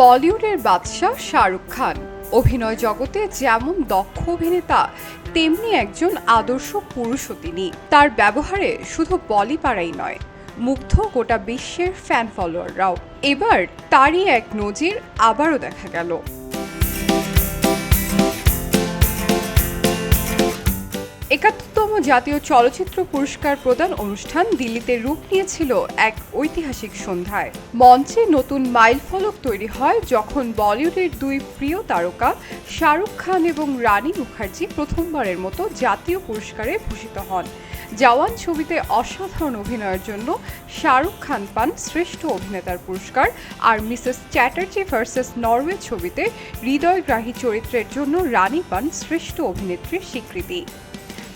বলিউডের বাদশাহ শাহরুখ খান। অভিনয় জগতে যেমন দক্ষ অভিনেতা, তেমনি একজন আদর্শ পুরুষও তিনি। তার ব্যবহারে শুধু বলি পাড়াই নয়, মুগ্ধ গোটা বিশ্বের ফ্যান ফলোয়াররাও এবার তারই এক নজির আবারও দেখা গেল। একাত্তরতম জাতীয় চলচ্চিত্র পুরস্কার প্রদান অনুষ্ঠান দিল্লিতে রূপ নিয়েছিল এক ঐতিহাসিক সন্ধ্যায়। মঞ্চে নতুন মাইল ফলক তৈরি হয় যখন বলিউডের দুই প্রিয় তারকা শাহরুখ খান এবং রানী মুখার্জি প্রথমবারের মতো জাতীয় পুরস্কারে ভূষিত হন। জওয়ান ছবিতে অসাধারণ অভিনয়ের জন্য শাহরুখ খান পান শ্রেষ্ঠ অভিনেতার পুরস্কার আর মিসেস চ্যাটার্জি ভার্সেস নরওয়ে ছবিতে হৃদয়গ্রাহী চরিত্রের জন্য রানী পান শ্রেষ্ঠ অভিনেত্রীর স্বীকৃতি।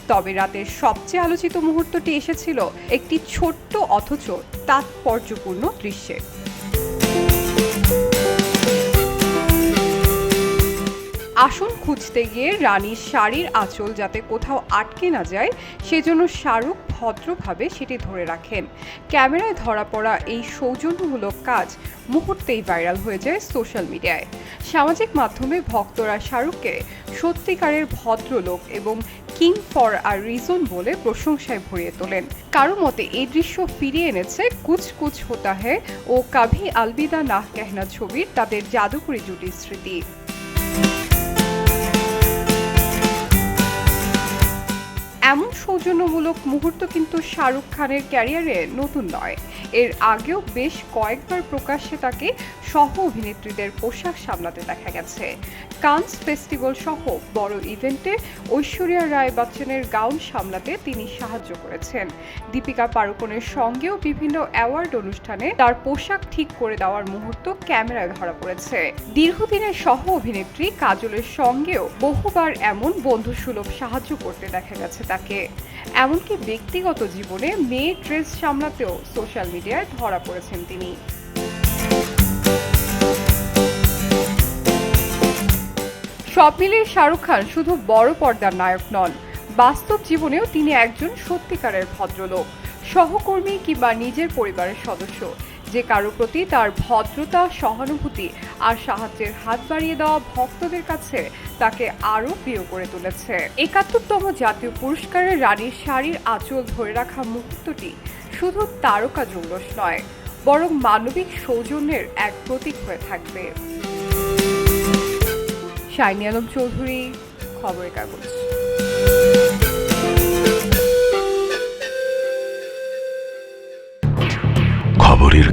তবে রাতের সবচেয়ে আলোচিত মুহূর্তটি এসেছিল একটি ছোট্ট অথচ তাৎপর্যপূর্ণ দৃশ্যে। আসন খুঁজতে গিয়ে রানীর শাড়ির আঁচল যাতে কোথাও আটকে না যায়, সেজন্য শাহরুখ ভদ্রভাবে সেটি ধরে রাখেন। ক্যামেরায় ধরা পড়া এই সৌজন্যমূলক কাজ মুহূর্তেই ভাইরাল হয়ে যায় সোশ্যাল মিডিয়ায়। সামাজিক মাধ্যমে ভক্তরা শাহরুখকে সত্যিকারের ভদ্রলোক এবং কিং ফর আর রিজন বলে প্রশংসায় ভরিয়ে তোলেন। কারও মতে, এই দৃশ্য ফিরিয়ে এনেছে কুচ কুচ হোতা হ্যায় ও কাভি আলবিদা নাহ কেহনা ছবির তাদের জাদুকরি জুটির স্মৃতি। সৌজন্যমূলক মুহূর্ত কিন্তু শাহরুখ খানের ক্যারিয়ারে নতুন নয়। এর আগেও বেশ কয়েকবার প্রকাশ্যে তাকে সহ অভিনেত্রীদের পোশাক সামলাতে দেখা গেছে। কান্স ফেস্টিভ্যাল সহ বড় ইভেন্টে ঐশ্বরিয়া রায় বচ্চনের গাউন সামলাতে তিনি সাহায্য করেছেন। দীপিকা পাড়ুকোনের সঙ্গেও বিভিন্ন অ্যাওয়ার্ড অনুষ্ঠানে তার পোশাক ঠিক করে দেওয়ার মুহূর্ত ক্যামেরায় ধরা পড়েছে। দীর্ঘদিনের সহ অভিনেত্রী কাজলের সঙ্গেও বহুবার এমন বন্ধুসুলভ সাহায্য করতে দেখা গেছে তাকে। এমনকি ব্যক্তিগত জীবনে মেয়ের ড্রেস সামলাতেও সোশ্যাল মিডিয়ায় ধরা পড়েছেন তিনি। সব মিলিয়ে শাহরুখ খান শুধু বড় পর্দার নায়ক নন, বাস্তব জীবনেও তিনি একজন সত্যিকারের ভদ্রলোক, সহকর্মী কিংবা নিজের পরিবারের সদস্য। যে কারও প্রতি তার ভদ্রতা, সহানুভূতি আর সাহায্যের হাত বাড়িয়ে দেওয়া ভক্তদের কাছে তাকে আরও প্রিয় করে তুলেছে। একাত্তরতম জাতীয় পুরস্কারের রানীর শাড়ির আঁচল ধরে রাখা মুহূর্তটি শুধু তারকা জৌলস নয়, বরং মানবিক সৌজন্যের এক প্রতীক হয়ে থাকবে। শাইনি আলম চৌধুরী, খবরের কাগজ।